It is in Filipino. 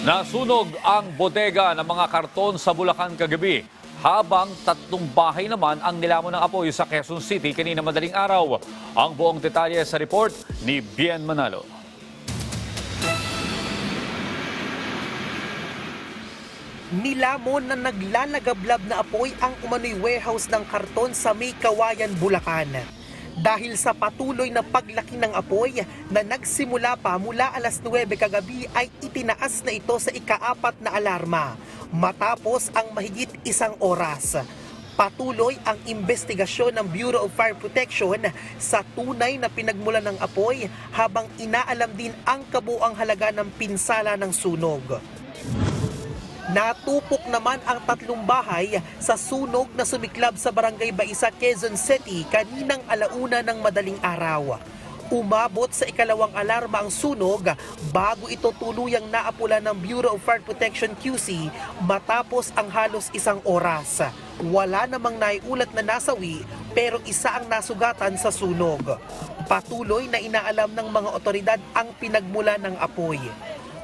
Nasunog ang bodega ng mga karton sa Bulacan kagabi habang tatlong bahay naman ang nilamon ng apoy sa Quezon City kanina madaling araw. Ang buong detalye sa report ni Bien Manalo. Nilamon na naglalagablab na apoy ang umano'y warehouse ng karton sa May Kawayan, Bulacan. Dahil sa patuloy na paglaki ng apoy na nagsimula pa mula alas 9 kagabi ay itinaas na ito sa ikaapat na alarma matapos ang mahigit isang oras. Patuloy ang investigasyon ng Bureau of Fire Protection sa tunay na pinagmulan ng apoy habang inaalam din ang kabuang halaga ng pinsala ng sunog. Natupok naman ang tatlong bahay sa sunog na sumiklab sa Barangay Baisa, Quezon City kaninang alauna ng madaling araw. Umabot sa ikalawang alarma ang sunog bago ito tuluyang naapula ng Bureau of Fire Protection QC matapos ang halos isang oras. Wala namang naiulat na nasawi pero isa ang nasugatan sa sunog. Patuloy na inaalam ng mga otoridad ang pinagmula ng apoy.